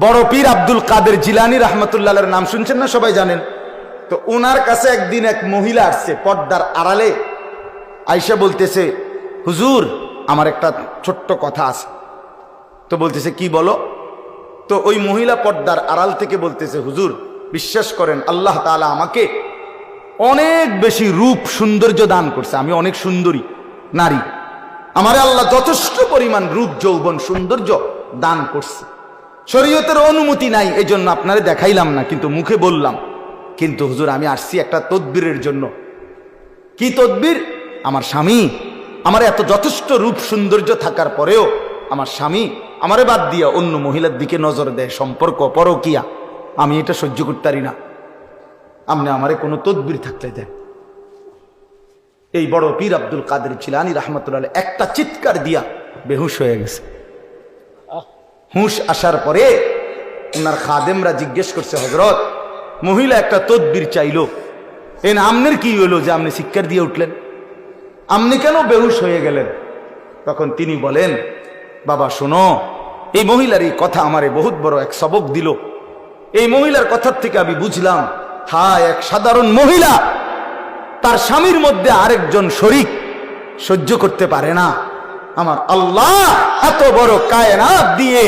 বড় পীর আব্দুল কাদের জিলানি রহমতুল্লাহের নাম শুনছেন না সবাই জানেন? তো ওনার কাছে একদিন এক মহিলা আসছে পর্দার আড়ালে। আইসা বলতেছে, হুজুর, আমার একটা ছোট্ট কথা আছে। তো বলতেছে, কি বলো? তো ওই মহিলা পর্দার আড়াল থেকে বলতেছে, হুজুর, বিশ্বাস করেন, আল্লাহ তাআলা আমাকে অনেক বেশি রূপ সৌন্দর্য দান করছে। আমি অনেক সুন্দরী, নারী। আমারে আল্লাহ যথেষ্ট পরিমাণ রূপ, যৌবন, সৌন্দর্য দান করছে। শরীয়তের অনুমতি নাই এই জন্য আপনারে দেখাইলাম না, কিন্তু মুখে বললাম। কিন্তু হুজুর, আমি আসছি একটা তদবিরের জন্য। কি তদবির? আমার স্বামী। আমার এত যথেষ্ট রূপ সৌন্দর্য থাকার পরেও আমার স্বামী আমারে বাদ দিয়া অন্য মহিলার দিকে নজর দেয়, সম্পর্ক পরকিয়া। আমি এটা সহ্য করতে পারি না। আপনি আমারে কোনো তদবির থাকলে দেন। এই বড় পীর আব্দুল কাদের চিলানি রহমতুল্লাহ একটা চিৎকার দিয়া বেহুশ হয়ে গেছে। হুঁশ আসার পরে ওনার খাদেমরা জিজ্ঞেস করছে হজরত মহিলা একটা তদবির চাইলো। এন আমনের কি হলো যে আপনি শিক্ষার দিয়ে উঠলেন? আপনি কেন বেহুশ হয়ে গেলেন? তখন তিনি বলেন, বাবা, শোনো, এই মহিলার এই কথা আমারে বহুত বড় এক সবক দিল। এই মহিলার কথার থেকে আমি বুঝলাম হ্যাঁ এক সাধারণ মহিলা! তার স্বামীর মধ্যে আরেকজন শরিক সহ্য করতে পারে না। আমার আল্লাহ এত বড় কায়নাত দিয়ে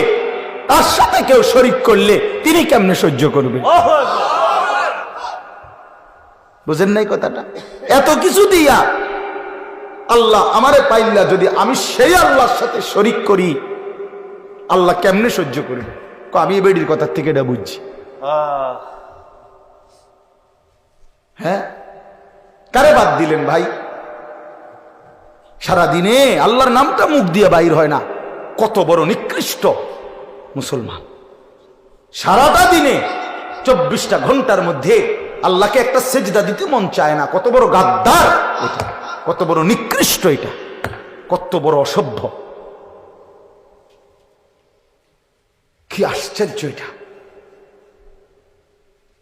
তার সাথে কেউ শরিক করলে তিনি কেমনে সহ্য করবে বুঝেন নাই কথাটা? এত কিছু দিয়া আল্লাহ আমারে পাইল্লা যদি আমি সেই আল্লাহর সাথে শরিক করি আল্লাহ কেমনে সহ্য করবে? আমি বেডির কথার থেকে এটা বুঝছি। হ্যাঁ? কারে বাদ দিলেন ভাই? সারা দিনে আল্লাহর নামটা মুখ দিয়ে বাইর হয় না। কত বড় নিকৃষ্ট মুসলমান। সারাটা দিনে চব্বিশটা ঘণ্টার মধ্যে আল্লাহকে একটা সেজদা দিতে মন চায় না। কত বড় গাদ্দার এটা। কত বড় নিকৃষ্ট এটা। কত বড় অসভ্য। কি আশ্চর্য এটা।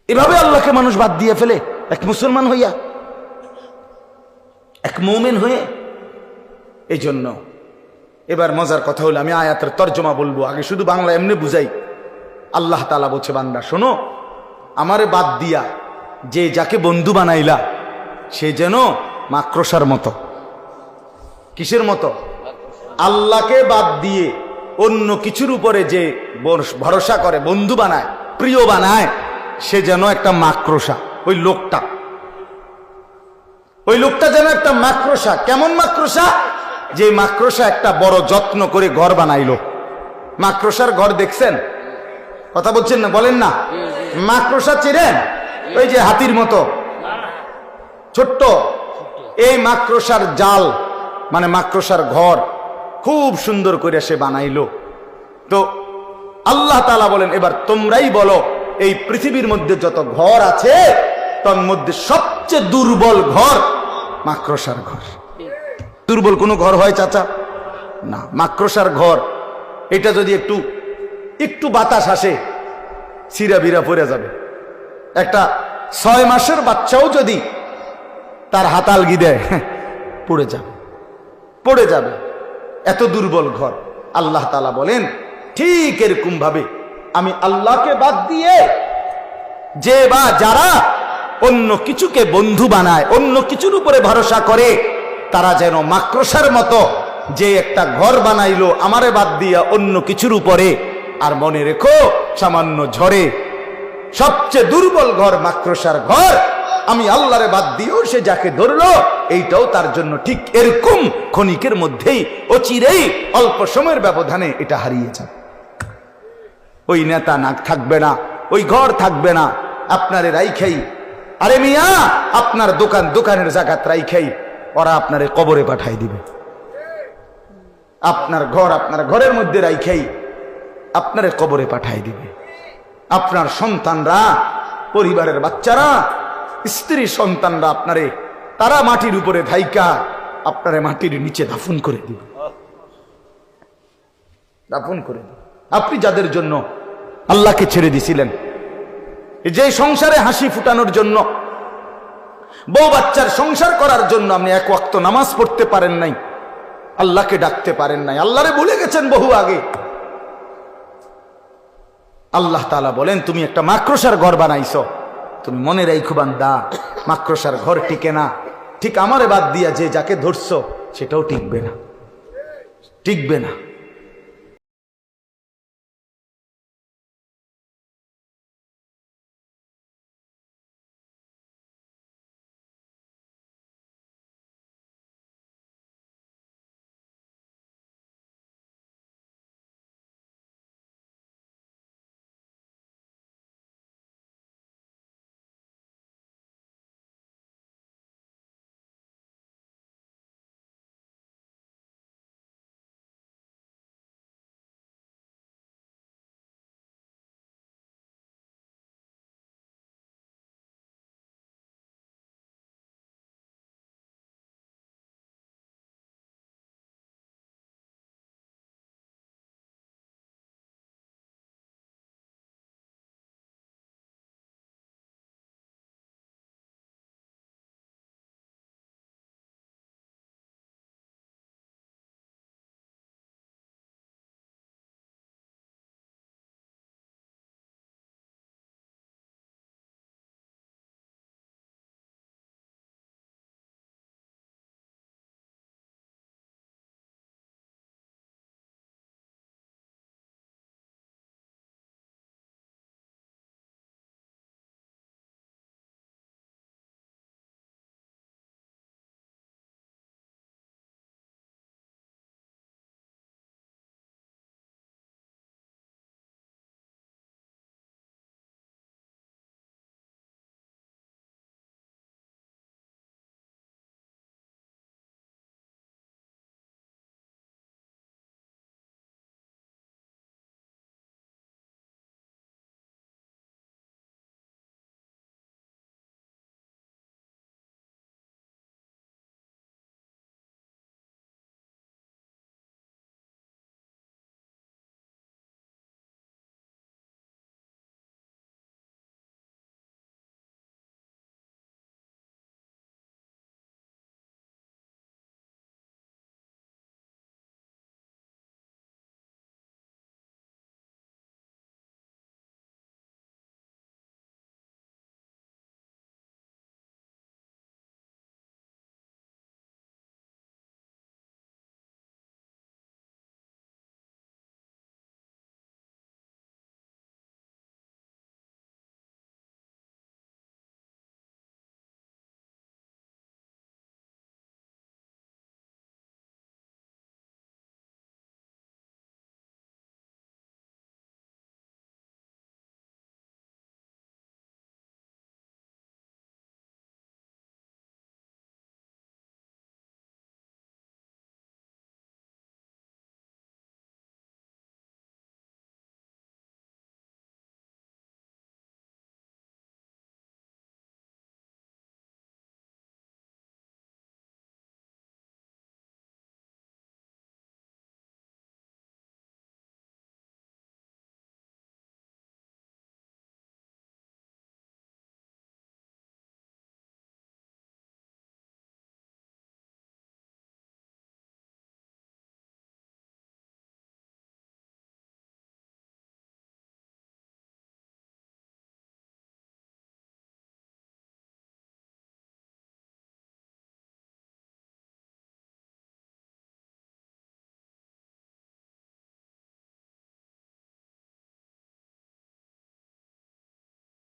এভাবে আল্লাহকে মানুষ বাদ দিয়ে ফেলে। এক মুসলমান হইয়া, এক মৌমেন হয়ে এই জন্য এবার মজার কথা হলো, আমি আয়াতের তর্জমা বলব। আগে শুধু বাংলা এমনি বুঝাই। আল্লাহ তালা বলছে, বান্দা, শোনো, আমারে বাদ দিয়া যে যাকে বন্ধু বানাইলা, সে যেন মাক্রসার মতো। কিসের মতো? আল্লাহকে বাদ দিয়ে অন্য কিছুর উপরে যে ভরসা করে, বন্ধু বানায়, প্রিয় বানায়, সে যেন একটা মাক্রসা ওই লোকটা। ওই লোকটা যেন একটা মাক্রসা কেমন মাক্রসা যে মাকড়সা একটা বড় যত্ন করে ঘর বানাইলো। মাকড়সার ঘর দেখছেন? কথা বলছেন না? বলেন না। মাকড়সা চিনেন? ওই যে হাতির মতো। ছোট্ট। এই মাকড়সার জাল মানে মাকড়সার ঘর, খুব সুন্দর করে সে বানাইলো। তো আল্লাহ তালা বলেন, এবার তোমরাই বলো, এই পৃথিবীর মধ্যে যত ঘর আছে তার মধ্যে সবচেয়ে দুর্বল ঘর মাকড়সার ঘর। দুর্বল কোনো ঘর হয় চাচা? না মাক্রসার ঘর। এটা যদি একটু একটু বাতাস আসে সিরা বিরা পড়ে যাবে। একটা ছয় মাসের বাচ্চাও যদি তার হাতালগি দেয় পড়ে যাবে। পড়ে যাবে। এত দুর্বল ঘর। আল্লাহ তালা বলেন, ঠিক এরকম ভাবে আমি আল্লাহকে বাদ দিয়ে যে বা যারা অন্য কিছুকে বন্ধু বানায়, অন্য কিছুর উপরে ভরসা করে তারা যেন মাক্রসার মতো যে একটা ঘর বানাইলো, আমারে বাদ দিয়া অন্য কিছুর উপরে। আর মনে রেখো, সামান্য ঝড়ে সবচেয়ে দুর্বল ঘর মাক্রসার ঘর, আমি আল্লাহরে বাদ দিয়েও সে যাকে ধরলো, এইটাও তার জন্য ঠিক এরকম ক্ষণিকের মধ্যেই, অচিরেই, অল্প সময়ের ব্যবধানে এটা হারিয়ে যাবে। ওই নেতা নাক থাকবে না, ওই ঘর থাকবে না, আপনারে রাইখাই। আরে মিয়া, আপনার দোকান দোকানের জায়গাত রাইখাই। ওরা আপনারে কবরে পাঠাই দিবে। আপনার ঘর আপনার ঘরের মধ্যে রাইখাই আপনারে কবরে পাঠাই দিবে। আপনার সন্তানরা, পরিবারের বাচ্চারা, স্ত্রী সন্তানরা আপনারে তারা মাটির উপরে ধাইকা আপনারে মাটির নিচে দাফন করে দিবে। দাফন করে দিবে। আপনি যাদের জন্য আল্লাহকে ছেড়ে দিছিলেন যে সংসারে হাসি ফুটানোর জন্য বউ বাচ্চার সংসার করার জন্য আপনি এক ওয়াক্ত নামাজ পড়তে পারেন নাই। আল্লাহকে ডাকতে পারেন নাই। আল্লাহরে ভুলে গেছেন বহু আগে। আল্লাহ তালা বলেন, তুমি একটা মাক্রসার ঘর বানাইছো। তুমি মনে রাইখো বান্দা মাক্রসার ঘর টিকে না। ঠিক আমারে বাদ দিয়া যে যাকে ধরছো, সেটাও টিকবে না। টিকবে না।